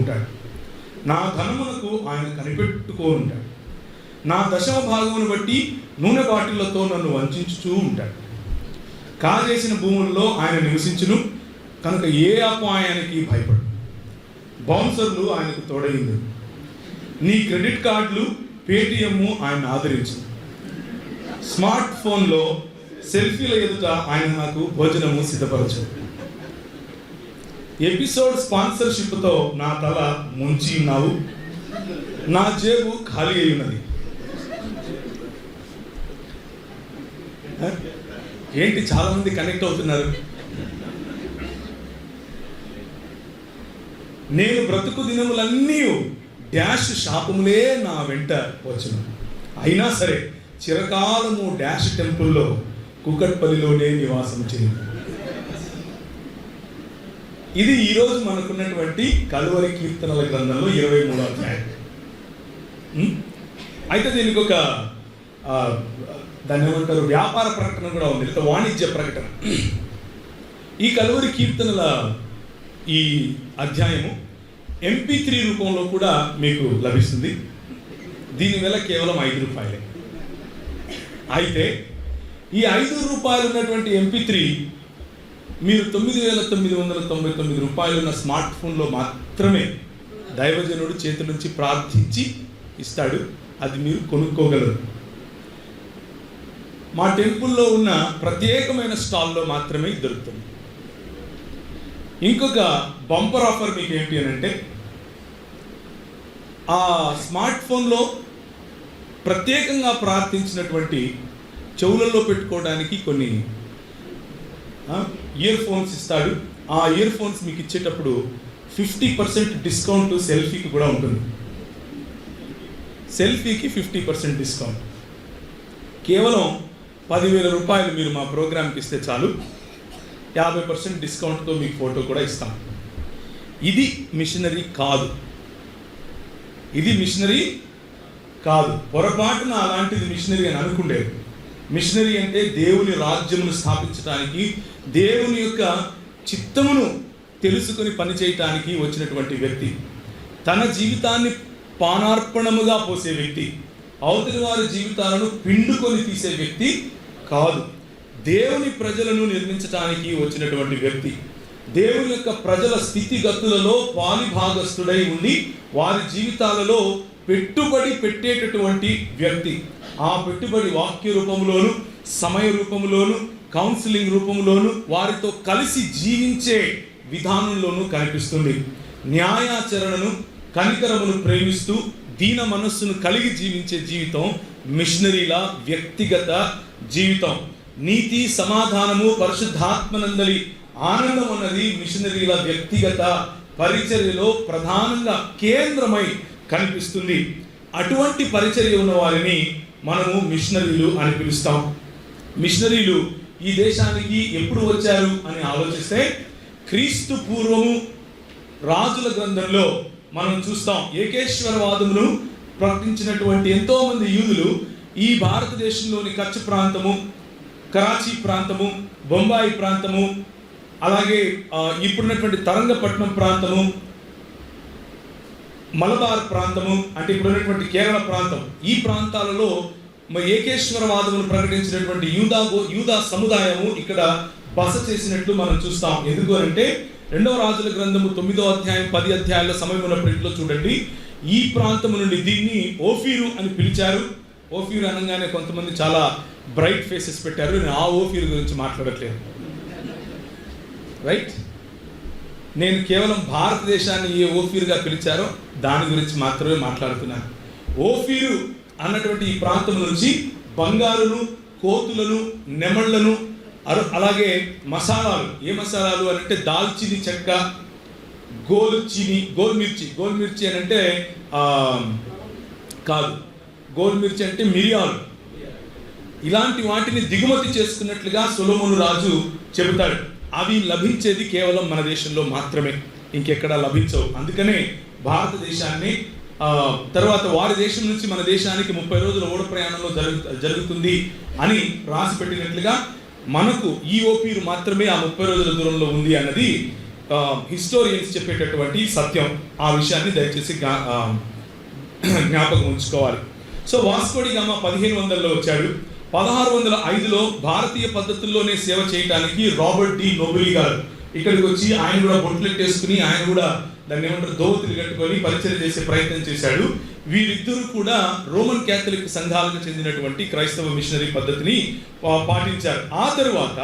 ఉంటాడు. నా ధనమునకు ఆయన కనిపెట్టుకో ఉంటాడు నా దశమ భాగమును బట్టి నూనె బాటిళ్ళతో నన్ను వంచుతూ ఉంటాడు. కాజేసిన భూముల్లో ఆయన నివసించును కనుక ఏ అపాయానికి భయపడు. బౌన్సర్లు ఆయనకు తోడైంది నీ క్రెడిట్ కార్డులు పేటిఎం ఆయన ఆదరించు స్మార్ట్ ఫోన్లో సెల్ఫీల ఎదుట ఆయన నాకు భోజనము సిద్ధపరచు ఎపిసోడ్ స్పాన్సర్షిప్తో నా తల ముంచి ఉన్నావు. నా జేబు ఖాళీ అయి ఉన్నది. ఏంటి చాలామంది కనెక్ట్ అవుతున్నారు? నేను బ్రతుకు దినములన్నీ డాష్ శాపములే నా వెంట వచ్చిన అయినా సరే చిరకాలము డాష్ టెంపుల్లో కుకట్పల్లిలోనే నివాసం చేయను ఇది ఈరోజు మనకున్నటువంటి కలువరి కీర్తనల గ్రంథంలో ఇరవై మూడో అధ్యాయం. అయితే దీనికి ఒక ఆ, దాన్ని ఏమంటారు వ్యాపార ప్రకటన కూడా ఉంది లేదా వాణిజ్య ప్రకటన. ఈ కలువరి కీర్తనల ఈ అధ్యాయము ఎంపీ త్రీ రూపంలో కూడా మీకు లభిస్తుంది. దీని కేవలం ఐదు రూపాయలే. అయితే ఈ ఐదు రూపాయలు ఉన్నటువంటి ఎంపీ త్రీ మీరు తొమ్మిది వేల తొమ్మిది వందల తొంభై తొమ్మిది రూపాయలు ఉన్న స్మార్ట్ ఫోన్లో మాత్రమే దైవజనుడు చేతి నుంచి ప్రార్థించి ఇస్తాడు అది మీరు కొనుక్కోగలరు. మా టెంపుల్లో ఉన్న ప్రత్యేకమైన స్టాల్లో మాత్రమే దొరుకుతుంది. ఇంకొక బంపర్ ఆఫర్ మీకు ఏంటి అని అంటే ఆ స్మార్ట్ ఫోన్లో ప్రత్యేకంగా ప్రార్థించినటువంటి చెవులలో పెట్టుకోవడానికి కొన్ని ఇయర్ ఫోన్స్ ఇస్తాడు. ఆ ఇయర్ ఫోన్స్ మీకు ఇచ్చేటప్పుడు ఫిఫ్టీ పర్సెంట్ డిస్కౌంట్ సెల్ఫీకి కూడా ఉంటుంది. సెల్ఫీకి ఫిఫ్టీ పర్సెంట్ డిస్కౌంట్ కేవలం పదివేల రూపాయలు మీరు మా ప్రోగ్రామ్కి ఇస్తే చాలు. యాభై పర్సెంట్ డిస్కౌంట్తో మీకు ఫోటో కూడా ఇస్తాం. ఇది మిషనరీ కాదు. ఇది మిషనరీ కాదు. పొరపాటున అలాంటిది మిషనరీ అని అనుకుండేది. మిషనరీ అంటే దేవుని రాజ్యమును స్థాపించడానికి దేవుని యొక్క చిత్తమును తెలుసుకుని పనిచేయటానికి వచ్చినటువంటి వ్యక్తి. తన జీవితాన్ని పానార్పణముగా పోసే వ్యక్తి. అవతలి వారి జీవితాలను పిండుకొని తీసే వ్యక్తి కాదు. దేవుని ప్రజలను నిర్మించటానికి వచ్చినటువంటి వ్యక్తి. దేవుని యొక్క ప్రజల స్థితిగతులలో పాలిభాగస్తుడై ఉండి వారి జీవితాలలో పెట్టుబడి పెట్టేటటువంటి వ్యక్తి. ఆ పెట్టుబడి వాక్య రూపంలోను సమయ రూపంలోను కౌన్సిలింగ్ రూపంలోను వారితో కలిసి జీవించే విధానంలోనూ కనిపిస్తుంది. న్యాయాచరణను కనికరమును ప్రేమిస్తూ దీన మనస్సును కలిగి జీవించే జీవితం మిషనరీల వ్యక్తిగత జీవితం. నీతి సమాధానము పరిశుద్ధాత్మనందలి ఆనందం అన్నది మిషనరీల వ్యక్తిగత పరిచర్యలో ప్రధానంగా కేంద్రమై కనిపిస్తుంది. అటువంటి పరిచర్య ఉన్న వారిని మనము మిషనరీలు అని పిలుస్తాం. మిషనరీలు ఈ దేశానికి ఎప్పుడు వచ్చారు అని ఆలోచిస్తే క్రీస్తు పూర్వము రాజుల గ్రంథంలో మనం చూస్తాం. ఏకేశ్వరవాదమును ప్రకటించినటువంటి ఎంతోమంది యూదులు ఈ భారతదేశంలోని కచ్ ప్రాంతము కరాచీ ప్రాంతము బొంబాయి ప్రాంతము అలాగే ఇప్పుడున్నటువంటి తరంగపట్నం ప్రాంతము మలబార్ ప్రాంతము అంటే ఇప్పుడున్నటువంటి కేరళ ప్రాంతం. ఈ ప్రాంతాలలో ఏకేశ్వరవాదమును ప్రకటించినటువంటి యూదా యూదా సముదాయము ఇక్కడ బస చేసినట్లు మనం చూస్తాం. ఎందుకు అంటే రెండవ రాజుల గ్రంథము తొమ్మిదో అధ్యాయం పది అధ్యాయాల సమయం ఉన్నప్పటిలో చూడండి. ఈ ప్రాంతం నుండి దీన్ని ఓఫీరు అని పిలిచారు. ఓఫీరు అనగానే కొంతమంది చాలా బ్రైట్ ఫేసెస్ పెట్టారు. నేను ఆ ఓఫీరు గురించి మాట్లాడట్లేదు. రైట్? నేను కేవలం భారతదేశాన్ని ఏ ఓఫీరుగా పిలిచారో దాని గురించి మాత్రమే మాట్లాడుతున్నాను. ఓఫీరు అన్నటువంటి ఈ ప్రాంతం నుంచి బంగారును కోతులను నెమళ్ళను అరు అలాగే మసాలాలు. ఏ మసాలాలు అని అంటే దాల్చిని చెక్క గోలు గోల్మిర్చి గోల్మిర్చి అని అంటే కాదు. గోల్మిర్చి అంటే మిరియాలు. ఇలాంటి వాటిని దిగుమతి చేసుకున్నట్లుగా సొలొమోను రాజు చెబుతాడు. అవి లభించేది కేవలం మన దేశంలో మాత్రమే. ఇంకెక్కడా లభించవు. అందుకనే భారతదేశాన్ని తర్వాత వారి దేశం నుంచి మన దేశానికి ముప్పై రోజుల ఓడ ప్రయాణంలో జరుగు జరుగుతుంది అని రాసి పెట్టినట్లుగా మనకు ఈ ఓపీరు మాత్రమే ఆ ముప్పై రోజుల దూరంలో ఉంది అన్నది హిస్టోరియన్స్ చెప్పేటటువంటి సత్యం. ఆ విషయాన్ని దయచేసి జ్ఞా- జ్ఞాపకం ఉంచుకోవాలి. సో వాస్కోడి గామ పదిహేను వందల్లో వచ్చాడు. పదహారు వందల ఐదులో భారతీయ పద్ధతుల్లోనే సేవ చేయడానికి రాబర్ట్ డి నోబెలి గారు ఇక్కడికి వచ్చి ఆయన కూడా బొట్లెట్టేసుకుని ఆయన కూడా దాన్ని ఏమంటారు దోవతులు కట్టుకొని పరిచయం చేసే ప్రయత్నం చేశాడు. వీరిద్దరూ కూడా రోమన్ క్యాథలిక్ సంఘాలకు చెందినటువంటి క్రైస్తవ మిషనరీ పద్ధతిని పాటించారు. ఆ తరువాత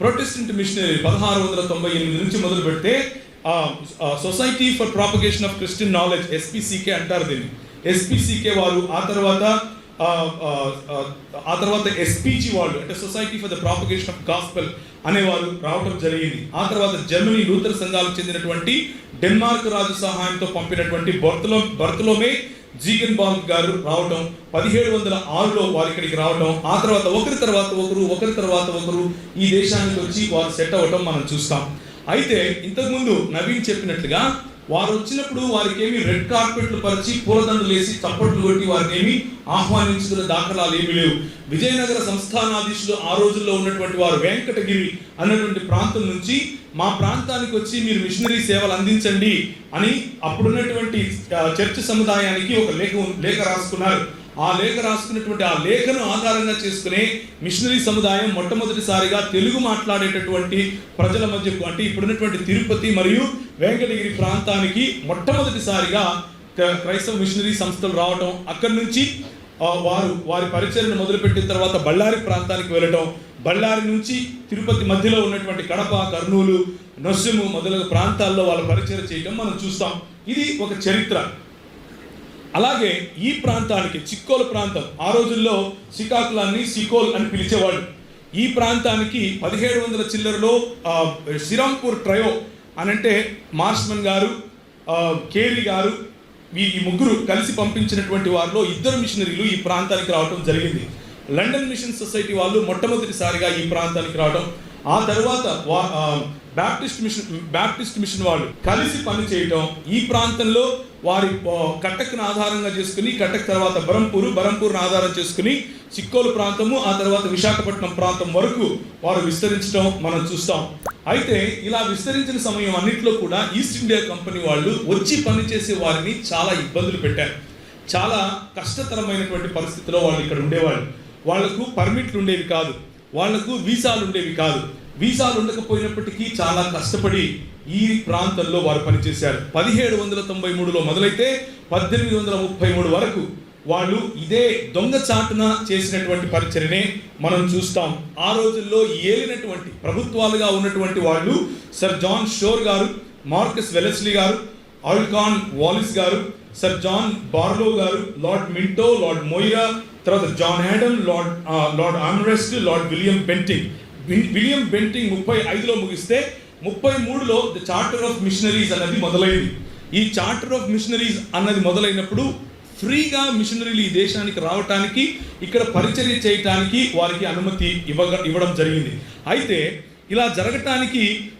ప్రొటెస్టెంట్ మిషనరీ పదహారు వందల తొంభై ఎనిమిది నుంచి మొదలు పెడితే society for propagation of Christian knowledge SPCK అంటారు దీన్ని. ఎస్పీసీకే వారు ఆ తర్వాత ఆ, తర్వాత ఎస్పీజీ వాళ్ళు అంటే society for the propagation of gospel అనేవారు రావటం జరిగింది. ఆ తర్వాత జర్మనీ లూథర్ సంఘాలకు చెందినటువంటి డెన్మార్క్ రాజు సహాయంతో పంపినటువంటి బర్తలో బర్తలోమే జీగన్ బాగ్ గారు రావటం పదిహేడు వందల ఆరులో వారు ఇక్కడికి రావడం ఆ తర్వాత ఒకరి తర్వాత ఒకరు ఒకరి తర్వాత ఒకరు ఈ దేశానికి వచ్చి వారు సెట్ అవ్వటం మనం చూస్తాం. అయితే ఇంతకుముందు నవీన్ చెప్పినట్లుగా వారు వచ్చినప్పుడు వారికి ఏమి రెడ్ కార్పెట్లు పరిచి పూలదండలు వేసి చప్పట్లు కొట్టి వారిని ఏమి ఆహ్వానించుకున్న దాఖలాలు ఏమీ లేవు. విజయనగర సంస్థానాధీశులు ఆ రోజుల్లో ఉన్నటువంటి వారు వెంకటగిరి అన్నటువంటి ప్రాంతం నుంచి మా ప్రాంతానికి వచ్చి మీరు మిషనరీ సేవలు అందించండి అని అప్పుడున్నటువంటి చర్చ్ సముదాయానికి ఒక లేఖ లేఖ రాసుకున్నారు. ఆ లేఖ రాసుకున్నటువంటి ఆ లేఖను ఆధారంగా చేసుకునే మిషనరీ సముదాయం మొట్టమొదటిసారిగా తెలుగు మాట్లాడేటటువంటి ప్రజల మధ్యకు అంటే ఇప్పుడున్నటువంటి తిరుపతి మరియు వెంకటగిరి ప్రాంతానికి మొట్టమొదటిసారిగా క్రైస్తవ మిషనరీ సంస్థలు రావటం అక్కడి నుంచి వారు వారి పరిచయను మొదలుపెట్టిన తర్వాత బళ్ళారి ప్రాంతానికి వెళ్ళటం బళ్ళారి నుంచి తిరుపతి మధ్యలో ఉన్నటువంటి కడప కర్నూలు నొస్సుము మొదలగు ప్రాంతాల్లో వాళ్ళ పరిచయం చేయడం మనం చూస్తాం. ఇది ఒక చరిత్ర. అలాగే ఈ ప్రాంతానికి చిక్కోలు ప్రాంతం ఆ రోజుల్లో శ్రీకాకుళాన్ని సికోల్ అని పిలిచేవాడు ఈ ప్రాంతానికి పదిహేడు వందల చిల్లరలో సిరంపూర్ శ్రీరాంపూర్ ట్రయో అనంటే మార్స్మన్ గారు ఆ, కేరీ గారు ఈ ముగ్గురు కలిసి పంపించినటువంటి వారిలో ఇద్దరు మిషనరీలు ఈ ప్రాంతానికి రావడం జరిగింది. లండన్ మిషన్ సొసైటీ వాళ్ళు మొట్టమొదటిసారిగా ఈ ప్రాంతానికి రావడం ఆ తర్వాత వా- బ్యాప్టిస్ట్ మిషన్ బ్యాప్టిస్ట్ మిషన్ వాళ్ళు కలిసి పని చేయటం ఈ ప్రాంతంలో వారి కట్టకును ఆధారంగా చేసుకుని కట్టక్ తర్వాత బరంపూరు బరంపూర్ను ఆధారం చేసుకుని చిక్కోలు ప్రాంతము ఆ తర్వాత విశాఖపట్నం ప్రాంతం వరకు వారు విస్తరించడం మనం చూస్తాం. అయితే ఇలా విస్తరించిన సమయం అన్నింటిలో కూడా ఈస్ట్ ఇండియా కంపెనీ వాళ్ళు వచ్చి పనిచేసే వారిని చాలా ఇబ్బందులు పెట్టారు. చాలా కష్టతరమైనటువంటి పరిస్థితిలో వాళ్ళు ఇక్కడ ఉండేవాళ్ళు. వాళ్ళకు పర్మిట్లు ఉండేవి కాదు. వాళ్ళకు వీసాలు ఉండేవి కాదు. వీసాలు ఉండకపోయినప్పటికీ చాలా కష్టపడి ఈ ప్రాంతంలో వారు పనిచేశారు. పదిహేడు వందల తొంభై మూడులో మొదలైతే పద్దెనిమిది వందల ముప్పై మూడు వరకు వాళ్ళు ఇదే దొంగచాటున చేసినటువంటి పరిచయనే మనం చూస్తాం. ఆ రోజుల్లో ఏలినటువంటి ప్రభుత్వాలుగా ఉన్నటువంటి వాళ్ళు సర్ జాన్ షోర్ గారు మార్కస్ వెలెస్లీ గారు ఆల్కాన్ వాలిస్ గారు సర్ జాన్ బార్లో గారు లార్డ్ మింటో లార్డ్ మోయిరా తర్వాత John Adam Lord Lord Amherst Lord William Bentinck. వి- విలియం బెంటింగ్ ముప్పై ఐదులో ముగిస్తే ముప్పై మూడులో ద చార్టర్ ఆఫ్ మిషనరీస్ అన్నది మొదలైంది. ఈ చార్టర్ ఆఫ్ మిషనరీస్ అన్నది మొదలైనప్పుడు ఫ్రీగా మిషనరీలు ఈ దేశానికి రావటానికి ఇక్కడ పరిచర్య చేయటానికి వారికి అనుమతి ఇవ్వగ ఇవ్వడం జరిగింది. అయితే ఇలా జరగటానికి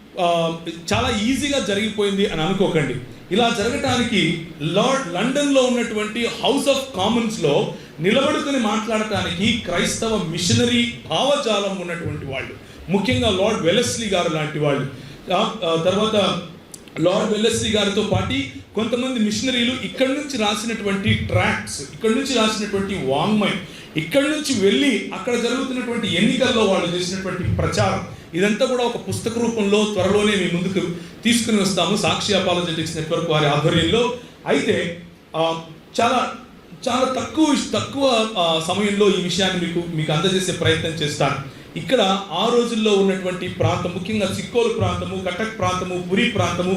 చాలా ఈజీగా జరిగిపోయింది అని అనుకోకండి. ఇలా జరగటానికి లార్డ్ లండన్లో ఉన్నటువంటి హౌస్ ఆఫ్ కామన్స్లో నిలబడుకుని మాట్లాడటానికి క్రైస్తవ మిషనరీ భావజాలం ఉన్నటువంటి వాళ్ళు. ముఖ్యంగా లార్డ్ వెలస్లీ గారు లాంటి వాళ్ళు. తర్వాత లార్డ్ వెల్లెస్లీ గారితో పాటి కొంతమంది మిషనరీలు ఇక్కడి నుంచి రాసినటువంటి ట్రాక్ట్స్ ఇక్కడి నుంచి రాసినటువంటి వాంగ్మయం ఇక్కడి నుంచి వెళ్ళి అక్కడ జరుగుతున్నటువంటి ఎన్నికల్లో వాళ్ళు చేసినటువంటి ప్రచారం ఇదంతా కూడా ఒక పుస్తక రూపంలో త్వరలోనే మీ ముందుకు తీసుకుని వస్తాము. సాక్షి అపాలజెటిక్స్ నెట్వర్క్ వారి ఆధ్వర్యంలో. అయితే చాలా చాలా తక్కువ తక్కువ సమయంలో ఈ విషయాన్ని మీకు మీకు అందజేసే ప్రయత్నం చేస్తాను. ఇక్కడ ఆ రోజుల్లో ఉన్నటువంటి ప్రాంతం ముఖ్యంగా సిక్కోలు ప్రాంతము కటక్ ప్రాంతము పురి ప్రాంతము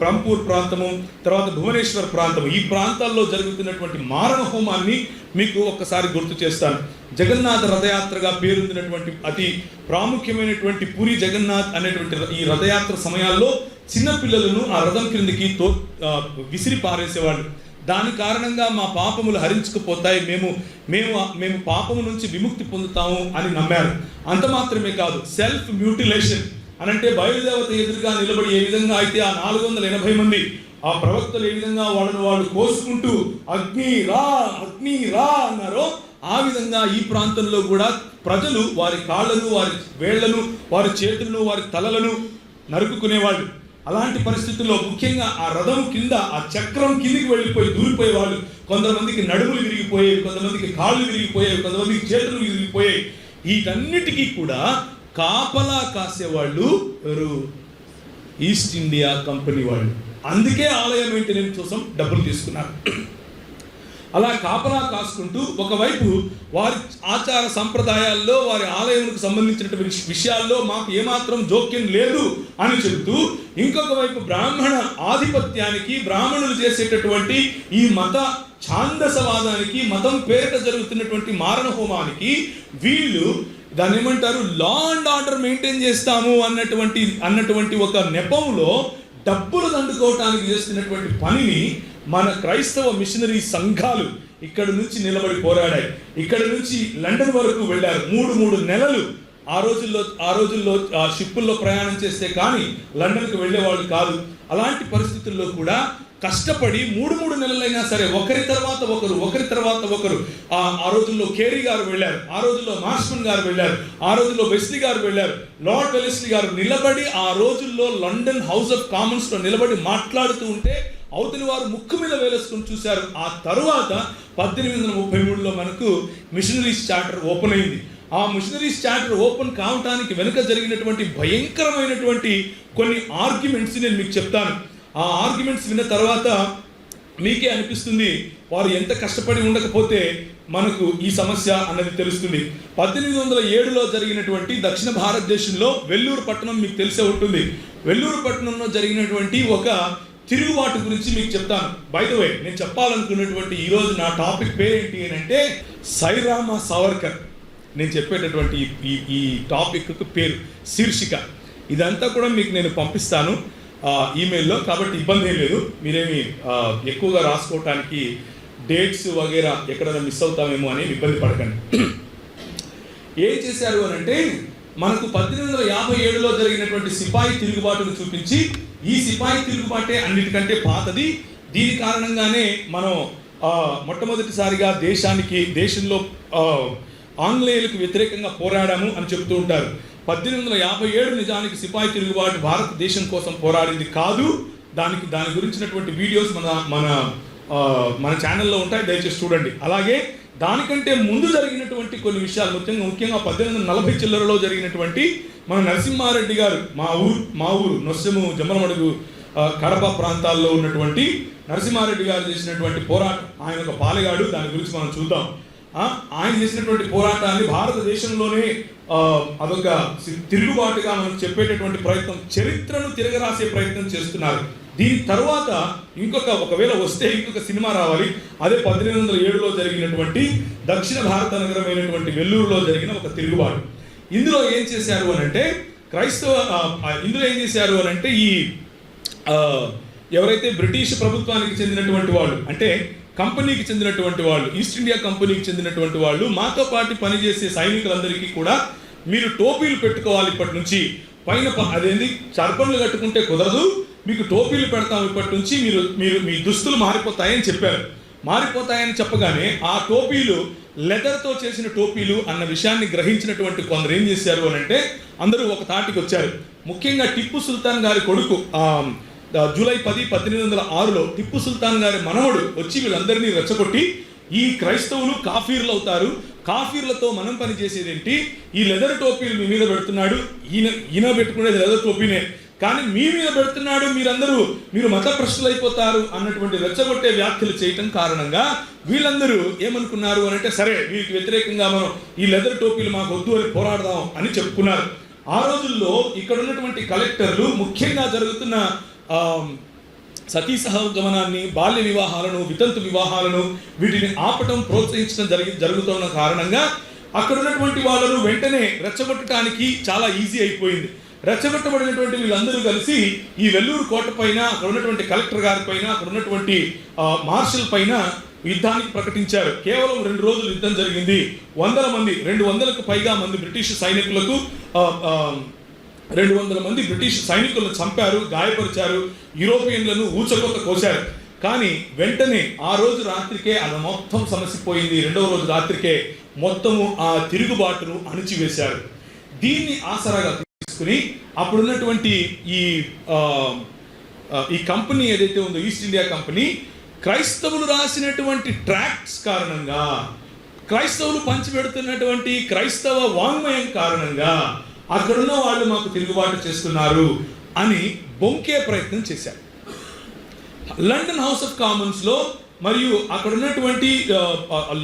బ్రహ్మపూర్ ప్రాంతము తర్వాత భువనేశ్వర్ ప్రాంతము ఈ ప్రాంతాల్లో జరుగుతున్నటువంటి మారణ హోమాన్ని మీకు ఒక్కసారి గుర్తు చేస్తాను. జగన్నాథ రథయాత్రగా పేరొందినటువంటి అతి ప్రాముఖ్యమైనటువంటి పురి జగన్నాథ్ అనేటువంటి ఈ రథయాత్ర సమయాల్లో చిన్నపిల్లలను ఆ రథం క్రిందికి తో విసిరి పారేసేవాళ్ళు దాని కారణంగా మా పాపములు హరించుకుపోతాయి. మేము మేము మేము పాపము నుంచి విముక్తి పొందుతాము అని నమ్మారు. అంత మాత్రమే కాదు సెల్ఫ్ మ్యూటిలేషన్ అనంటే బయలుదేవత ఎదురుగా నిలబడి ఏ విధంగా అయితే ఆ నాలుగు వందల ఎనభై మంది ఆ ప్రవక్తలు ఏ విధంగా వాళ్ళను వాళ్ళు కోసుకుంటూ అగ్ని రా అగ్ని రా అన్నారో ఆ విధంగా ఈ ప్రాంతంలో కూడా ప్రజలు వారి కాళ్ళను వారి వేళ్ళను వారి చేతులను వారి తలలను నరుకుకునేవాళ్ళు. అలాంటి పరిస్థితుల్లో ముఖ్యంగా ఆ రథం కింద ఆ చక్రం కిందికి వెళ్ళిపోయి దూరిపోయే వాళ్ళు కొంతమందికి నడుములు విరిగిపోయాయి కొంతమందికి కాళ్ళు విరిగిపోయాయి కొంతమందికి చేతులు విరిగిపోయాయి. వీటన్నిటికీ కూడా కాపలా కాసేవాళ్ళు ఎవరు? ఈస్ట్ ఇండియా కంపెనీ వాళ్ళు. అందుకే ఆలయం మెయింటెనెన్స్ కోసం డబ్బులు తీసుకున్నారు. అలా కాపలా కాసుకుంటూ ఒకవైపు వారి ఆచార సంప్రదాయాల్లో వారి ఆలయములకు సంబంధించినటువంటి విషయాల్లో మాకు ఏమాత్రం జోక్యం లేదు అని చెబుతూ ఇంకొక వైపు బ్రాహ్మణ ఆధిపత్యానికి బ్రాహ్మణులు చేసేటటువంటి ఈ మత ఛాందసవాదానికి మతం పేరిట జరుగుతున్నటువంటి మారణ హోమానికి వీళ్ళు దాన్ని ఏమంటారు లా అండ్ ఆర్డర్ మెయింటైన్ చేస్తాము అన్నటువంటి అన్నటువంటి ఒక నెపంలో డబ్బులు దండుకోవటానికి చేస్తున్నటువంటి పనిని మన క్రైస్తవ మిషనరీ సంఘాలు ఇక్కడ నుంచి నిలబడి పోరాడాయి. ఇక్కడ నుంచి లండన్ వరకు వెళ్ళారు. మూడు మూడు నెలలు ఆ రోజుల్లో ఆ రోజుల్లో ఆ షిప్పుల్లో ప్రయాణం చేస్తే కానీ లండన్కి వెళ్ళేవాళ్ళు కాదు. అలాంటి పరిస్థితుల్లో కూడా కష్టపడి మూడు మూడు నెలలైనా సరే ఒకరి తర్వాత ఒకరు ఒకరి తర్వాత ఒకరు ఆ రోజుల్లో కేరీ గారు వెళ్ళారు. ఆ రోజుల్లో మార్ష్మన్ గారు వెళ్ళారు. ఆ రోజుల్లో వెస్లీ గారు వెళ్ళారు. లార్డ్ వెలెస్లీ గారు నిలబడి ఆ రోజుల్లో లండన్ హౌస్ ఆఫ్ కామన్స్లో నిలబడి మాట్లాడుతూ ఉంటే అవతలి వారు ముక్కు మీద వేలేసుకుని చూశారు. ఆ తరువాత పద్దెనిమిది వందల ముప్పై మూడులో మనకు మిషనరీస్ చార్టర్ ఓపెన్ అయింది. ఆ మిషనరీస్ చార్టర్ ఓపెన్ కావటానికి వెనుక జరిగినటువంటి భయంకరమైనటువంటి కొన్ని ఆర్గ్యుమెంట్స్ నేను మీకు చెప్తాను. ఆ ఆర్గ్యుమెంట్స్ విన్న తర్వాత మీకే అనిపిస్తుంది వారు ఎంత కష్టపడి ఉండకపోతే మనకు ఈ సమస్య అన్నది తెలుస్తుంది. పద్దెనిమిది వందల ఏడులో జరిగినటువంటి దక్షిణ భారతదేశంలో వెల్లూరు పట్టణం మీకు తెలిసే ఉంటుంది. వెల్లూరు పట్టణంలో జరిగినటువంటి ఒక తిరుగుబాటు గురించి మీకు చెప్తాను. బై ద వే నేను చెప్పాలనుకున్నటువంటి ఈరోజు నా టాపిక్ పేరేంటి అని అంటే సైరామ సావర్కర్. నేను చెప్పేటటువంటి ఈ- ఈ టాపిక్ పేరు శీర్షిక. ఇదంతా కూడా మీకు నేను పంపిస్తాను ఈమెయిల్లో కాబట్టి ఇబ్బంది ఏం లేదు. మీరేమి ఎక్కువగా రాసుకోవటానికి డేట్స్ వగేరా ఎక్కడైనా మిస్ అవుతామేమో అని ఇబ్బంది పడకండి. ఏం చేశారు అని అంటే మనకు పద్దెనిమిది వందల యాభై ఏడులో జరిగినటువంటి సిపాయి తిరుగుబాటును చూపించి ఈ సిపాయి తిరుగుబాటే అన్నిటికంటే పాతది. దీని కారణంగానే మనం మొట్టమొదటిసారిగా దేశానికి దేశంలో ఆంగ్లేయులకు వ్యతిరేకంగా పోరాడాము అని చెబుతూ ఉంటారు. పద్దెనిమిది వందల యాభై ఏడు నిజానికి సిపాయి తిరుగుబాటు భారతదేశం కోసం పోరాడింది కాదు. దానికి దాని గురించినటువంటి వీడియోస్ మన మన మన ఛానల్లో ఉంటాయి. దయచేసి చూడండి. అలాగే దానికంటే ముందు జరిగినటువంటి కొన్ని విషయాలు ముఖ్యంగా ముఖ్యంగా పద్దెనిమిది వందల నలభై చిల్లరలో జరిగినటువంటి మన నరసింహారెడ్డి గారు మా ఊరు మా ఊరు నొస్సెము జమ్మలమడుగు కడప ప్రాంతాల్లో ఉన్నటువంటి నరసింహారెడ్డి గారు చేసినటువంటి పోరాటం ఆయన ఒక పాలెగాడు దాని గురించి మనం చూద్దాం. ఆయన చేసినటువంటి పోరాటాన్ని భారతదేశంలోనే అదొక సి- తిరుగుబాటుగా మనం చెప్పేటటువంటి ప్రయత్నం చరిత్రను తిరగరాసే ప్రయత్నం చేస్తున్నారు. దీని తర్వాత ఇంకొక ఒకవేళ వస్తే ఇంకొక సినిమా రావాలి. అదే పద్దెనిమిది వందల ఏడులో జరిగినటువంటి దక్షిణ భారత నగరమైనటువంటి వెల్లూరులో జరిగిన ఒక తిరుగుబాటు. ఇందులో ఏం చేశారు అని అంటే క్రైస్తవ ఇందులో ఏం చేశారు అని అంటే ఈ ఎవరైతే బ్రిటిష్ ప్రభుత్వానికి చెందినటువంటి వాళ్ళు అంటే కంపెనీకి చెందినటువంటి వాళ్ళు ఈస్ట్ ఇండియా కంపెనీకి చెందినటువంటి వాళ్ళు మాతో పాటు పనిచేసే సైనికులందరికీ కూడా మీరు టోపీలు పెట్టుకోవాలి ఇప్పటి నుంచి. పైన అదేంది? చర్పన్లు కట్టుకుంటే కుదరదు. మీకు టోపీలు పెడతాం ఇప్పటి నుంచి మీరు మీరు మీ దుస్తులు మారిపోతాయని చెప్పారు. మారిపోతాయని చెప్పగానే ఆ టోపీలు లెదర్తో చేసిన టోపీలు అన్న విషయాన్ని గ్రహించినటువంటి కొందరు ఏం చేశారు అని అంటే అందరూ ఒక తాటికి వచ్చారు. ముఖ్యంగా టిప్పు సుల్తాన్ గారి కొడుకు జూలై పది పద్దెనిమిది వందల ఆరులో టిప్పు సుల్తాన్ గారి మనవడు వచ్చి వీళ్ళందరినీ రెచ్చగొట్టి ఈ క్రైస్తవులు కాఫీర్లు అవుతారు. కాఫీర్లతో మనం పని ఏంటి ఈ లెదర్ టోపీలు మీ మీద పెడుతున్నాడు. ఈయన ఈయన పెట్టుకునేది లెదర్ టోపీనే. కానీ మీ మీద పెడుతున్నాడు మీరందరూ మీరు మత ప్రశ్నలు అయిపోతారు అన్నటువంటి రెచ్చగొట్టే వ్యాఖ్యలు చేయటం కారణంగా వీళ్ళందరూ ఏమనుకున్నారు అని అంటే సరే వీరికి వ్యతిరేకంగా మనం ఈ లెదర్ టోపీలు మాకు వద్దు అని పోరాడదాం అని చెప్పుకున్నారు. ఆ రోజుల్లో ఇక్కడ ఉన్నటువంటి కలెక్టర్లు ముఖ్యంగా జరుగుతున్న సతీ సహగమనాన్ని బాల్య వివాహాలను వితంతు వివాహాలను వీటిని ఆపటం ప్రోత్సహించడం జరిగి జరుగుతున్న కారణంగా అక్కడ ఉన్నటువంటి వాళ్ళను వెంటనే రెచ్చగొట్టడానికి చాలా ఈజీ అయిపోయింది. రెచ్చగొట్టబడినటువంటి వీళ్ళందరూ కలిసి ఈ వెల్లూరు కోట పైన అక్కడ ఉన్నటువంటి కలెక్టర్ గారి పైన అక్కడ ఉన్నటువంటి మార్షల్ పైన యుద్ధానికి ప్రకటించారు. కేవలం రెండు రోజులు యుద్ధం జరిగింది. వందల మంది రెండు వందలకు పైగా మంది బ్రిటిష్ సైనికులకు రెండు వందల మంది బ్రిటిష్ సైనికులను చంపారు గాయపరిచారు యూరోపియన్లను ఊచకొత్త కోశారు. కానీ వెంటనే ఆ రోజు రాత్రికే అది మొత్తం సమస్య పోయింది రెండవ రోజు రాత్రికే మొత్తము ఆ తిరుగుబాటును అణిచివేశారు. దీన్ని ఆసరాగా చేసుకుని అప్పుడున్నటువంటి ఈ ఈ కంపెనీ ఏదైతే ఉందో ఈస్ట్ ఇండియా కంపెనీ క్రైస్తవులు రాసినటువంటి ట్రాక్ట్స్ కారణంగా క్రైస్తవులు పంచిపెడుతున్నటువంటి క్రైస్తవ వాంగ్మయం కారణంగా అక్కడున్న వాళ్ళు మాకు తిరుగుబాటు చేస్తున్నారు అని బొంకే ప్రయత్నం చేశారు. లండన్ హౌస్ ఆఫ్ కామన్స్లో మరియు అక్కడ ఉన్నటువంటి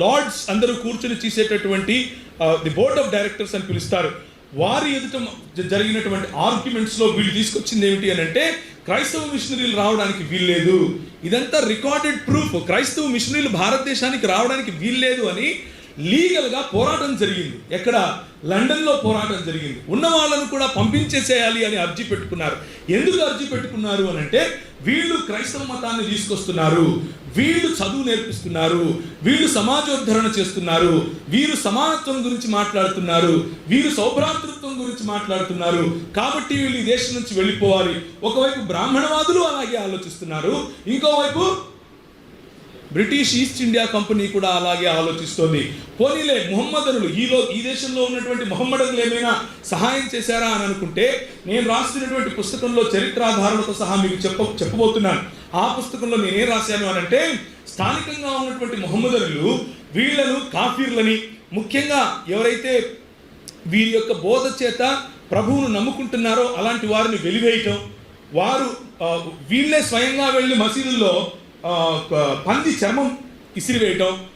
లార్డ్స్ అందరూ కూర్చొని చేసేటటువంటి ది బోర్డ్ ఆఫ్ డైరెక్టర్స్ అని పిలుస్తారు. వారి ఎదుట జరిగినటువంటి ఆర్గ్యుమెంట్స్లో వీళ్ళు తీసుకొచ్చింది ఏమిటి అని అంటే క్రైస్తవ మిషనరీలు రావడానికి వీల్లేదు. ఇదంతా రికార్డెడ్ ప్రూఫ్ క్రైస్తవ మిషనరీలు భారతదేశానికి రావడానికి వీల్లేదు అని లీగల్గా పోరాటం జరిగింది. ఎక్కడ? లండన్లో పోరాటం జరిగింది. ఉన్న వాళ్ళను కూడా పంపించేసేయాలి అని అర్జీ పెట్టుకున్నారు. ఎందుకు అర్జీ పెట్టుకున్నారు అని అంటే వీళ్ళు క్రైస్తవ మతాన్ని తీసుకొస్తున్నారు. వీళ్ళు చదువు నేర్పిస్తున్నారు. వీళ్ళు సమాజోద్ధరణ చేస్తున్నారు. వీరు సమానత్వం గురించి మాట్లాడుతున్నారు. వీరు సౌభ్రాతృత్వం గురించి మాట్లాడుతున్నారు. కాబట్టి వీళ్ళు ఈ దేశం నుంచి వెళ్ళిపోవాలి. ఒకవైపు బ్రాహ్మణవాదులు అలాగే ఆలోచిస్తున్నారు. ఇంకోవైపు బ్రిటిష్ ఈస్ట్ ఇండియా కంపెనీ కూడా అలాగే ఆలోచిస్తోంది. పోనీలే ముహమ్మదనులు ఈలో ఈ దేశంలో ఉన్నటువంటి ముహమ్మదనులు ఏమైనా సహాయం చేశారా అని అనుకుంటే నేను రాస్తున్నటువంటి పుస్తకంలో చరిత్రాధారణతో సహా మీకు చెప్ప చెప్పబోతున్నాను. ఆ పుస్తకంలో నేనేం రాశాను అని అంటే స్థానికంగా ఉన్నటువంటి ముహమ్మదనులు వీళ్ళను కాఫీర్లని ముఖ్యంగా ఎవరైతే వీరి యొక్క బోధ చేత ప్రభువును నమ్ముకుంటున్నారో అలాంటి వారిని వెలివేయటం వారు వీళ్ళే స్వయంగా వెళ్ళి మసీదుల్లో పంది చర్మం ఇసిరివేయటం.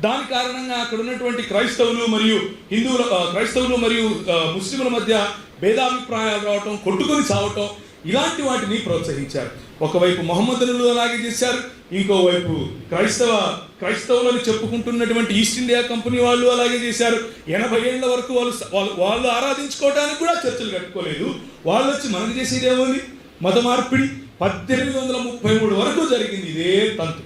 దాని కారణంగా అక్కడ ఉన్నటువంటి క్రైస్తవులు మరియు హిందువుల క్రైస్తవులు మరియు ముస్లిముల ముస్లింల మధ్య భేదాభిప్రాయాలు రావటం కొట్టుకొని చావటం ఇలాంటి వాటిని ప్రోత్సహించారు. ఒకవైపు మొహమ్మదులు అలాగే చేశారు ఇంకోవైపు క్రైస్తవ క్రైస్తవులను చెప్పుకుంటున్నటువంటి ఈస్ట్ ఇండియా కంపెనీ వాళ్ళు అలాగే చేశారు. ఎనభై ఏళ్ళ వరకు వాళ్ళు వాళ్ళు వాళ్ళు ఆరాధించుకోవడానికి కూడా చర్చలు కట్టుకోలేదు. వాళ్ళు వచ్చి మనకు చేసేది మత మార్పిడి. పద్దెనిమిది వందల ముప్పై మూడు వరకు జరిగింది ఇదే తంతు.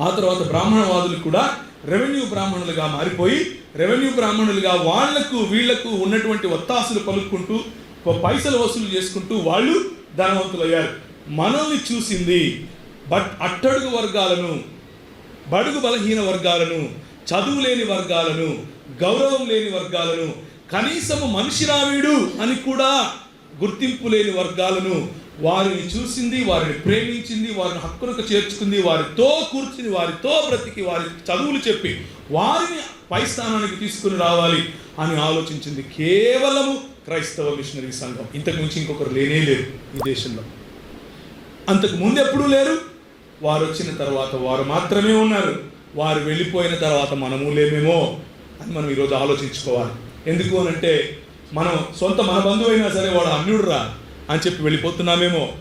ఆ తర్వాత బ్రాహ్మణవాదులు కూడా రెవెన్యూ బ్రాహ్మణులుగా మారిపోయి రెవెన్యూ బ్రాహ్మణులుగా వాళ్ళకు వీళ్ళకు ఉన్నటువంటి ఒత్తాసులు పలుకుంటూ పైసలు వసూలు చేసుకుంటూ వాళ్ళు ధనవంతులయ్యారు. మనల్ని చూసింది బట్ అట్టడుగు వర్గాలను బడుగు బలహీన వర్గాలను చదువు లేని వర్గాలను గౌరవం లేని వర్గాలను కనీసము మనిషి రావీడు అని కూడా గుర్తింపు లేని వర్గాలను వారిని చూసింది వారిని ప్రేమించింది వారిని హక్కులకు చేర్చుకుంది వారితో కూర్చుని వారితో బ్రతికి వారి చదువులు చెప్పి వారిని పై స్థానానికి తీసుకుని రావాలి అని ఆలోచించింది కేవలము క్రైస్తవ మిషనరీ సంఘం. ఇంతకు మించి ఇంకొకరు లేనే లేరు ఈ దేశంలో. అంతకు ముందు ఎప్పుడూ లేరు వారు వచ్చిన తర్వాత వారు మాత్రమే ఉన్నారు వారు వెళ్ళిపోయిన తర్వాత మనము లేమేమో అని మనం ఈరోజు ఆలోచించుకోవాలి. ఎందుకు అని అంటే మనం సొంత మన బంధువు అయినా సరే వాడు అన్యుడురా అని చెప్పి వెళ్ళిపోతున్నామేమో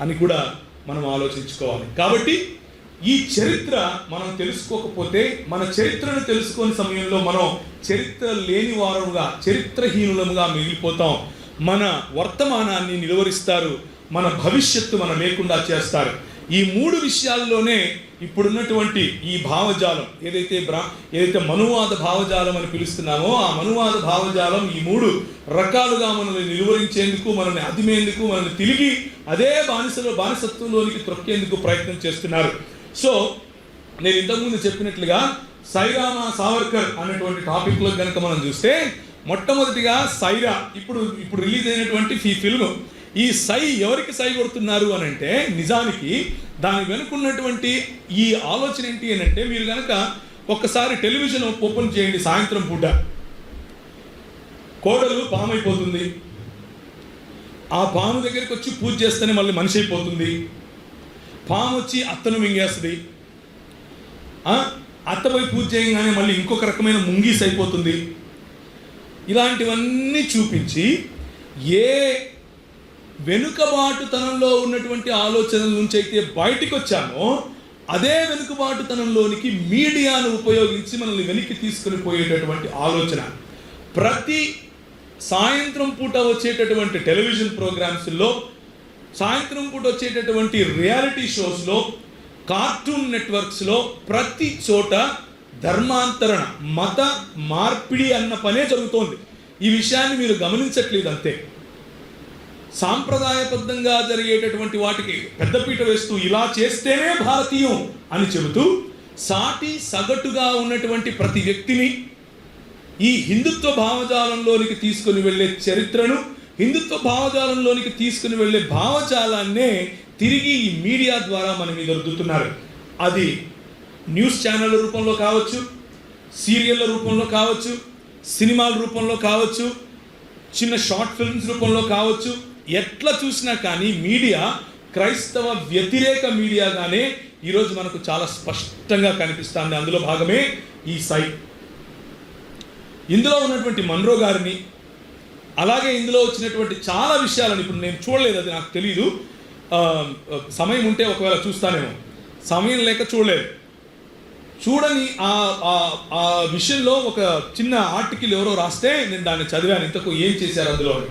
అని కూడా మనం ఆలోచించుకోవాలి. కాబట్టి ఈ చరిత్ర మనం తెలుసుకోకపోతే మన చరిత్రను తెలుసుకునే సమయంలో మనం చరిత్ర లేని వారముగా చరిత్రహీనులముగా మిగిలిపోతాం. మన వర్తమానాన్ని నిలువరిస్తారు మన భవిష్యత్తు మనం లేకుండా చేస్తారు. ఈ మూడు విషయాల్లోనే ఇప్పుడున్నటువంటి ఈ భావజాలం ఏదైతే బ్రా ఏదైతే మనువాద భావజాలం అని పిలుస్తున్నామో ఆ మనువాద భావజాలం ఈ మూడు రకాలుగా మనల్ని నిలువరించేందుకు మనల్ని అదిమేందుకు మనల్ని తిరిగి అదే బానిసలో బానిసత్వంలోనికి త్రొక్కేందుకు ప్రయత్నం చేస్తున్నారు. సో నేను ఇంతకుముందు చెప్పినట్లుగా సైరామా సావర్కర్ అనేటువంటి టాపిక్లో కనుక మనం చూస్తే మొట్టమొదటిగా సైరా ఇప్పుడు ఇప్పుడు రిలీజ్ అయినటువంటి ఈ ఫిల్మ్ ఈ సై ఎవరికి సై కొడుతున్నారు అని అంటే నిజానికి దాని వెనుకున్నటువంటి ఈ ఆలోచన ఏంటి అని అంటే మీరు కనుక ఒక్కసారి టెలివిజన్ ఓపెన్ చేయండి సాయంత్రం పూట. కోడలు పాము అయిపోతుంది ఆ పాము దగ్గరికి వచ్చి పూజ చేస్తేనే మళ్ళీ మనిషి అయిపోతుంది. పాము వచ్చి అత్తను మింగేస్తుంది. ఆ, అత్త పోయి పూజ చేయగానే మళ్ళీ ఇంకొక రకమైన ముంగీస్ అయిపోతుంది ఇలాంటివన్నీ చూపించి ఏ వెనుకబాటుతనంలో ఉన్నటువంటి ఆలోచనల నుంచి అయితే బయటికి వచ్చామో అదే వెనుకబాటుతనంలోనికి మీడియాను ఉపయోగించి మనల్ని వెనక్కి తీసుకుని పోయేటటువంటి ఆలోచన. ప్రతి సాయంత్రం పూట వచ్చేటటువంటి టెలివిజన్ ప్రోగ్రామ్స్లో సాయంత్రం పూట వచ్చేటటువంటి రియాలిటీ షోస్లో కార్టూన్ నెట్వర్క్స్లో ప్రతి చోట ధర్మాంతరణ మత మార్పిడి అన్న పనే జరుగుతోంది. ఈ విషయాన్ని మీరు గమనించట్లేదు అంతే. సాంప్రదాయబద్ధంగా జరిగేటటువంటి వాటికి పెద్దపీట వేస్తూ ఇలా చేస్తేనే భారతీయం అని చెబుతూ సాటి సగటుగా ఉన్నటువంటి ప్రతి వ్యక్తిని ఈ హిందుత్వ భావజాలంలోనికి తీసుకుని వెళ్ళే చరిత్రను హిందుత్వ భావజాలంలోనికి తీసుకుని వెళ్ళే భావజాలాన్నే తిరిగి ఈ మీడియా ద్వారా మన మీద రుద్దుతున్నారు. అది న్యూస్ ఛానళ్ళ రూపంలో కావచ్చు సీరియళ్ళ రూపంలో కావచ్చు సినిమాల రూపంలో కావచ్చు చిన్న షార్ట్ ఫిల్మ్స్ రూపంలో కావచ్చు ఎట్లా చూసినా కానీ మీడియా క్రైస్తవ వ్యతిరేక మీడియాగానే ఈరోజు మనకు చాలా స్పష్టంగా కనిపిస్తుంది. అందులో భాగమే ఈ సైట్ ఇందులో ఉన్నటువంటి మన్రో గారిని అలాగే ఇందులో వచ్చినటువంటి చాలా విషయాలను ఇప్పుడు నేను చూడలేదు అది నాకు తెలియదు సమయం ఉంటే ఒకవేళ చూస్తానేమో. సమయం లేక చూడలేదు. చూడని ఆ ఆ విషయంలో ఒక చిన్న ఆర్టికల్ ఎవరో రాస్తే నేను దాన్ని చదివాను. ఇంతకు ఏం చేశారు అందులో అని.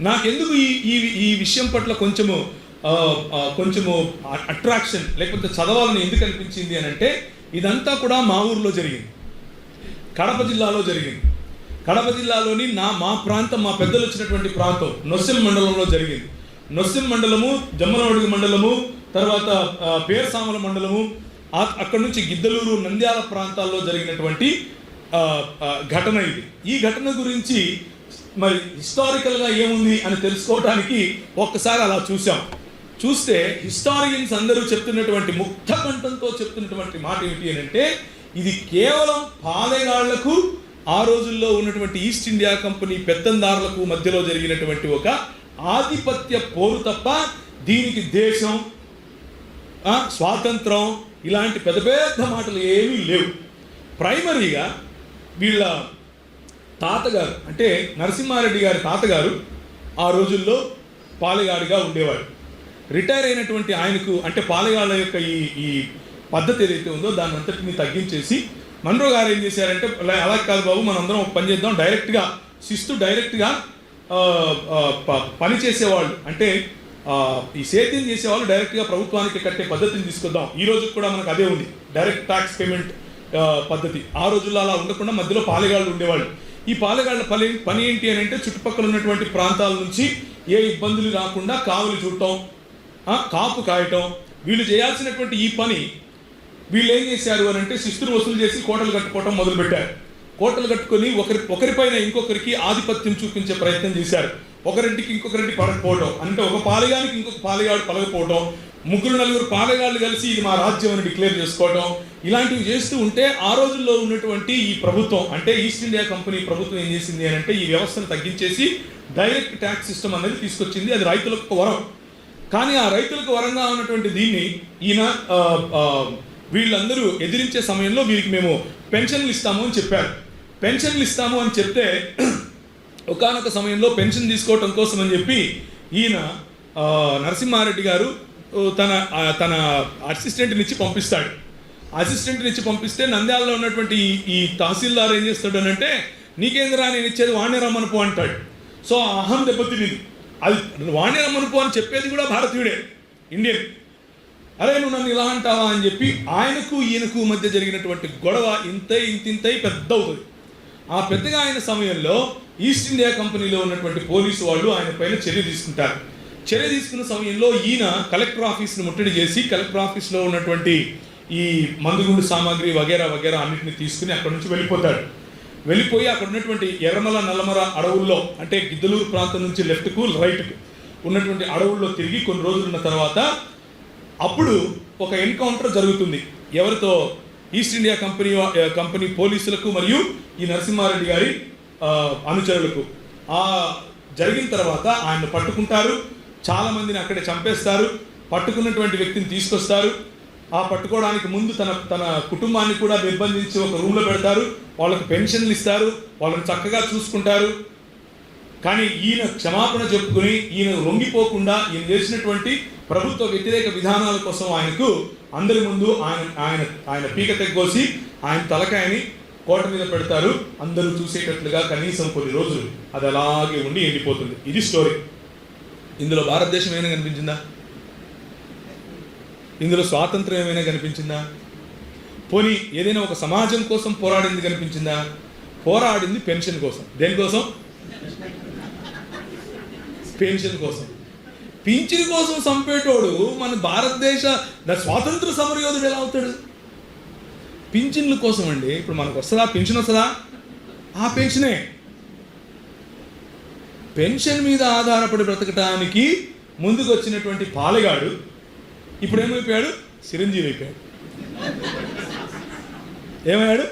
నాకెందుకు ఈ ఈ ఈ విషయం పట్ల కొంచెము కొంచెము అట్రాక్షన్ లేకపోతే చదవాలని ఎందుకు అనిపించింది అని అంటే ఇదంతా కూడా మా ఊర్లో జరిగింది. కడప జిల్లాలో జరిగింది. కడప జిల్లాలోని నా మా ప్రాంతం మా పెద్దలు వచ్చినటువంటి ప్రాంతం నొస్సిం మండలంలో జరిగింది. నొస్సిం మండలము జమ్మలమడుగు మండలము తర్వాత ఆ, పేర్సామల మండలము అక్కడ నుంచి గిద్దలూరు నంద్యాల ప్రాంతాల్లో జరిగినటువంటి ఘటన ఇది. ఈ ఘటన గురించి మరి హిస్టారికల్గా ఏముంది అని తెలుసుకోవడానికి ఒక్కసారి అలా చూసాం చూస్తే హిస్టారియన్స్ అందరూ చెప్తున్నటువంటి ముక్త కంఠంతో చెప్తున్నటువంటి మాట ఏమిటి అని అంటే ఇది కేవలం పాలెగాళ్ళకు ఆ రోజుల్లో ఉన్నటువంటి ఈస్ట్ ఇండియా కంపెనీ పెత్తందారులకు మధ్యలో జరిగినటువంటి ఒక ఆధిపత్య పోరు తప్ప దీనికి దేశం స్వాతంత్రం ఇలాంటి పెద్ద పెద్ద మాటలు ఏమీ లేవు. ప్రైమరీగా వీళ్ళ తాతగారు అంటే నరసింహారెడ్డి గారి తాతగారు ఆ రోజుల్లో పాలెగాడిగా ఉండేవారు. రిటైర్ అయినటువంటి ఆయనకు అంటే పాలెగాళ్ళ యొక్క ఈ ఈ పద్ధతి ఏదైతే ఉందో దాని అంతటిని తగ్గించేసి మన్రో గారు ఏం చేశారంటే "అలా- అలా కాదు బాబు మనందరం ఒక పని చేద్దాం. డైరెక్ట్గా శిస్తు డైరెక్ట్గా ప- పని చేసేవాళ్ళు. అంటే ఈ సేద్యం చేసేవాళ్ళు డైరెక్ట్గా ప్రభుత్వానికి కట్టే పద్ధతిని తీసుకొద్దాం. ఈ రోజు కూడా మనకు అదే ఉంది. డైరెక్ట్ ట్యాక్స్ పేమెంట్ పద్ధతి. ఆ రోజుల్లో అలా ఉండకుండా మధ్యలో పాలెగాళ్ళు ఉండేవాళ్ళు. ఈ పాలగాళ్ళ పని పని ఏంటి అని అంటే చుట్టుపక్కల ఉన్నటువంటి ప్రాంతాల నుంచి ఏ ఇబ్బందులు రాకుండా కావులు చూడటం కాపు కాయటం వీళ్ళు చేయాల్సినటువంటి ఈ పని వీళ్ళు ఏం చేశారు అని అంటే శిస్తులు వసూలు చేసి కోటలు కట్టుకోవటం మొదలుపెట్టారు. కోటలు కట్టుకొని ఒకరి ఒకరిపైన ఇంకొకరికి ఆధిపత్యం చూపించే ప్రయత్నం చేశారు. ఒకరింటికి ఇంకొకరింటి పడకపోవడం అంటే ఒక పాలగానికి ఇంకొక పాలగాడు పలకపోవడం ముగ్గురు నలుగురు పాలెగాళ్ళు కలిసి ఇది మా రాజ్యం అని డిక్లేర్ చేసుకోవటం ఇలాంటివి చేస్తూ ఉంటే ఆ రోజుల్లో ఉన్నటువంటి ఈ ప్రభుత్వం అంటే ఈస్ట్ ఇండియా కంపెనీ ప్రభుత్వం ఏం చేసింది అని అంటే ఈ వ్యవస్థను తగ్గించేసి డైరెక్ట్ ట్యాక్స్ సిస్టమ్ అనేది తీసుకొచ్చింది. అది రైతులకు వరం. కానీ ఆ రైతులకు వరంగా ఉన్నటువంటి దీన్ని ఈయన వీళ్ళందరూ ఎదిరించే సమయంలో వీరికి మేము పెన్షన్లు ఇస్తాము అని చెప్పారు. పెన్షన్లు ఇస్తాము అని చెప్తే ఒకానొక సమయంలో పెన్షన్ తీసుకోవటం కోసం అని చెప్పి ఈయన నరసింహారెడ్డి గారు తన తన అసిస్టెంట్నిచ్చి పంపిస్తాడు. అసిస్టెంట్ని ఇచ్చి పంపిస్తే నంద్యాలలో ఉన్నటువంటి ఈ- తహసీల్దార్ ఏం చేస్తాడు అని అంటే నీకేంద్రా నేను ఇచ్చేది వాణ్ణి రమ్మను పో అంటాడు. సో అహం దెబ్బతినిది. అది వాణ్ణి రమ్మను పో అని చెప్పేది కూడా భారతీయుడే ఇండియన్. అరే నువ్వు నన్ను ఇలా అంటావా? అని చెప్పి ఆయనకు ఈయనకు మధ్య జరిగినటువంటి గొడవ ఇంత ఇంతింతై పెద్ద అవుతుంది. ఆ పెద్దగా ఆయన సమయంలో ఈస్ట్ ఇండియా కంపెనీలో ఉన్నటువంటి పోలీసు వాళ్ళు ఆయన పైన చర్య తీసుకుంటారు. చర్య తీసుకున్న సమయంలో ఈయన కలెక్టర్ ఆఫీస్ని ముట్టడి చేసి కలెక్టర్ ఆఫీస్లో ఉన్నటువంటి ఈ మందుగుండు సామాగ్రి వగేరా వగేరా అన్నింటిని తీసుకుని అక్కడ నుంచి వెళ్ళిపోతాడు. వెళ్ళిపోయి అక్కడ ఉన్నటువంటి ఎర్రమల నల్లమర అడవుల్లో అంటే గిద్దలూరు ప్రాంతం నుంచి లెఫ్ట్కు రైట్కు ఉన్నటువంటి అడవుల్లో తిరిగి కొన్ని రోజులు ఉన్న తర్వాత అప్పుడు ఒక ఎన్కౌంటర్ జరుగుతుంది. ఎవరితో? ఈస్ట్ ఇండియా కంపెనీ కంపెనీ పోలీసులకు మరియు ఈ నరసింహారెడ్డి గారి అనుచరులకు. ఆ జరిగిన తర్వాత ఆయన పట్టుకుంటారు. చాలామందిని అక్కడే చంపేస్తారు. పట్టుకున్నటువంటి వ్యక్తిని తీసుకొస్తారు. ఆ పట్టుకోవడానికి ముందు తన తన కుటుంబాన్ని కూడా నిర్బంధించి ఒక రూమ్లో పెడతారు. వాళ్ళకు పెన్షన్లు ఇస్తారు. వాళ్ళని చక్కగా చూసుకుంటారు. కానీ ఈయన క్షమాపణ చెప్పుకుని ఈయన లొంగిపోకుండా ఈయన చేసినటువంటి ప్రభుత్వ వ్యతిరేక విధానాల కోసం ఆయనకు అందరి ముందు ఆయన ఆయన ఆయన పీక తెగ్గోసి ఆయన తలకాయని కోట మీద పెడతారు. అందరూ చూసేటట్లుగా కనీసం కొన్ని రోజులు అది అలాగే ఉండి ఎండిపోతుంది. ఇది స్టోరీ ఇందులో భారతదేశం ఏమైనా కనిపించిందా? ఇందులో స్వాతంత్రం ఏమైనా కనిపించిందా? పోనీ ఏదైనా ఒక సమాజం కోసం పోరాడింది కనిపించిందా? పోరాడింది పెన్షన్ కోసం. దేనికోసం? పెన్షన్ కోసం. పింఛన్ కోసం చంపేటోడు మన భారతదేశ స్వాతంత్ర సమరయోధుడు ఎలా అవుతాడు? పింఛన్ల కోసం అండి ఇప్పుడు మనకు వస్తుందా? పింఛన్ వస్తుందా? ఆ పెన్షనే పెన్షన్ మీద ఆధారపడి బ్రతకటానికి ముందుకు వచ్చినటువంటి పాలెగాడు ఇప్పుడు ఏమైపోయాడు చిరంజీవి అయిపోయాడు. ఏమయ్యాడు?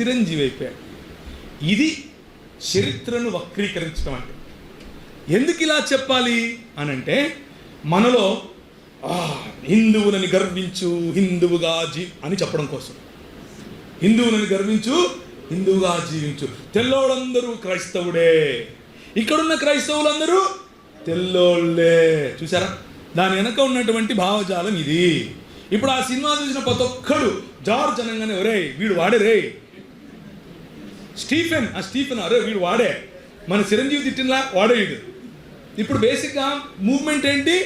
చిరంజీవి అయిపోయాడు. ఇది చరిత్రను వక్రీకరించడం అంటే. ఎందుకు ఇలా చెప్పాలి అని అంటే మనలో "ఆ, హిందువులని గర్వించు హిందువుగా జీ అని చెప్పడం కోసం. హిందువులని గర్వించు హిందువుగా జీవించు. తెల్లోడందరూ క్రైస్తవుడే. ఇక్కడున్న క్రైస్తవులందరూ తెల్లోళ్ళే. చూసారా దాని వెనక ఉన్నటువంటి భావజాలం ఇది. ఇప్పుడు ఆ సినిమా చూసిన ప్రతి ఒక్కడు జార్జ్ అనగానే ఒరే వీడు వాడే రే. స్టీఫెన్ ఆ స్టీఫెన్ అరే వీడు వాడే. మన చిరంజీవి తిట్టినలా వాడే వీడు. ఇప్పుడు బేసిక్గా మూవ్మెంట్ ఏంటి?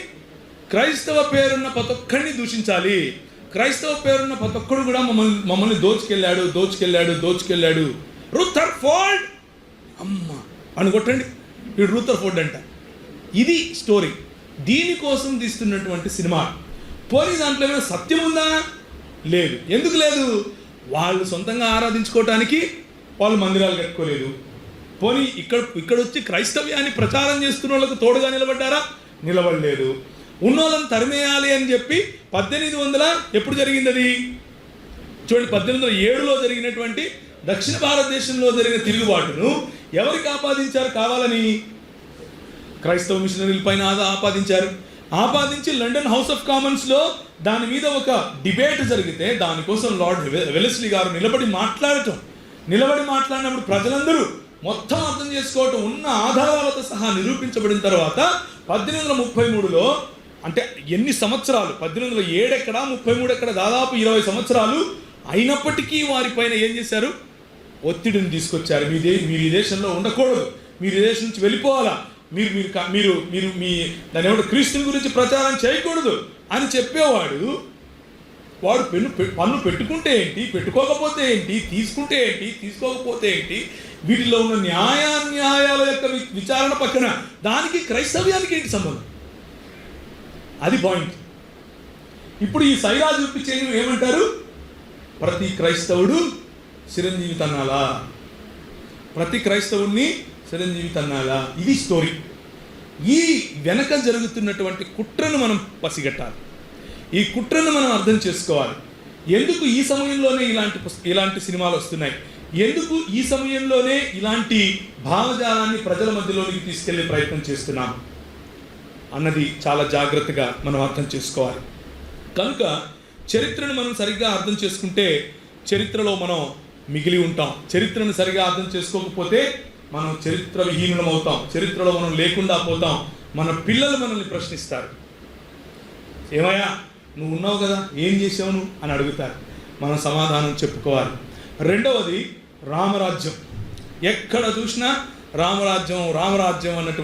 క్రైస్తవ పేరున్న ప్రతి ఒక్కడిని దూషించాలి. క్రైస్తవ పేరున్న ప్రతి ఒక్కడు కూడా మమ్మల్ని మమ్మల్ని దోచుకెళ్ళాడు దోచుకెళ్ళాడు దోచుకెళ్ళాడు. రూథర్ ఫోర్డ్! అమ్మ అని కొట్టండి వీడు రూథర్ ఫోర్డ్ అంట. ఇది స్టోరీ. దీనికోసం తీస్తున్నటువంటి సినిమా. పోనీ దాంట్లో ఏమైనా సత్యం ఉందా? లేదు. ఎందుకు లేదు? వాళ్ళు సొంతంగా ఆరాధించుకోవటానికి వాళ్ళు మందిరాలు కట్టుకోలేదు. పోనీ ఇక్కడ ఇక్కడ వచ్చి క్రైస్తవ్యాన్ని ప్రచారం చేస్తున్న వాళ్ళకు తోడుగా నిలబడ్డారా? నిలబడలేదు. ఉన్నోళ్ళని తరిమేయాలి అని చెప్పి పద్దెనిమిది వందల ఎప్పుడు జరిగింది అది? చూడండి పద్దెనిమిది వందల ఏడులో జరిగినటువంటి దక్షిణ భారతదేశంలో జరిగిన తిరుగుబాటును ఎవరికి ఆపాదించారు కావాలని? క్రైస్తవ మిషనరీల పైన ఆదా ఆపాదించారు. ఆపాదించి లండన్ హౌస్ ఆఫ్ కామన్స్లో దాని మీద ఒక డిబేట్ జరిగితే దానికోసం లార్డ్ వె- వెలస్లీ గారు నిలబడి మాట్లాడటం. నిలబడి మాట్లాడినప్పుడు ప్రజలందరూ మొత్తం అర్థం చేసుకోవటం ఉన్న ఆధారాలతో సహా నిరూపించబడిన తర్వాత పద్దెనిమిది వందల ముప్పై మూడులో అంటే ఎన్ని సంవత్సరాలు? పద్దెనిమిది వందల ఏడెక్కడ? ముప్పై మూడు ఎక్కడ దాదాపు ఇరవై సంవత్సరాలు అయినప్పటికీ వారిపైన ఏం చేశారు? ఒత్తిడిని తీసుకొచ్చారు. మీ దే మీరు ఈ దేశంలో ఉండకూడదు. మీరు ఈ దేశం నుంచి వెళ్ళిపోవాలా? మీరు మీరు మీరు మీరు మీ దాని ఏమంటే క్రీస్తుని గురించి ప్రచారం చేయకూడదు అని చెప్పేవాడు. వాడు పెన్ను పె- పన్ను పెట్టుకుంటే ఏంటి పెట్టుకోకపోతే ఏంటి తీసుకుంటే ఏంటి తీసుకోకపోతే ఏంటి వీటిలో ఉన్న న్యాయాన్యాయాల యొక్క విచారణ పక్కన దానికి క్రైస్తవ్యానికి ఏంటి సంబంధం? అది పాయింట్. ఇప్పుడు ఈ సైరా చేయడం ఏమంటారు? ప్రతి క్రైస్తవుడు చిరంజీవి తన్నాలా ప్రతి క్రైస్తవుణ్ణి చిరంజీవి తన్నాలా? ఇది స్టోరీ ఈ వెనక జరుగుతున్నటువంటి కుట్రను మనం పసిగట్టాలి. ఈ కుట్రను మనం అర్థం చేసుకోవాలి. ఎందుకు ఈ సమయంలోనే ఇలాంటి ఇలాంటి సినిమాలు వస్తున్నాయి? ఎందుకు ఈ సమయంలోనే ఇలాంటి భావజాలాన్ని ప్రజల మధ్యలోనికి తీసుకెళ్ళే ప్రయత్నం చేస్తున్నాం? అన్నది చాలా జాగ్రత్తగా మనం అర్థం చేసుకోవాలి. కనుక చరిత్రను మనం సరిగ్గా అర్థం చేసుకుంటే చరిత్రలో మనం మిగిలి ఉంటాం. చరిత్రను సరిగా అర్థం చేసుకోకపోతే మనం చరిత్ర విహీనం అవుతాం చరిత్రలో మనం లేకుండా పోతాం. మన పిల్లలు మనల్ని ప్రశ్నిస్తారు. ఏమయ్యా నువ్వు ఉన్నావు కదా ఏం చేసావు నువ్వు? అని అడుగుతారు. మనం సమాధానం చెప్పుకోవాలి. రెండవది రామరాజ్యం. ఎక్కడ చూసినా రామరాజ్యం రామరాజ్యం అన్నటువంటి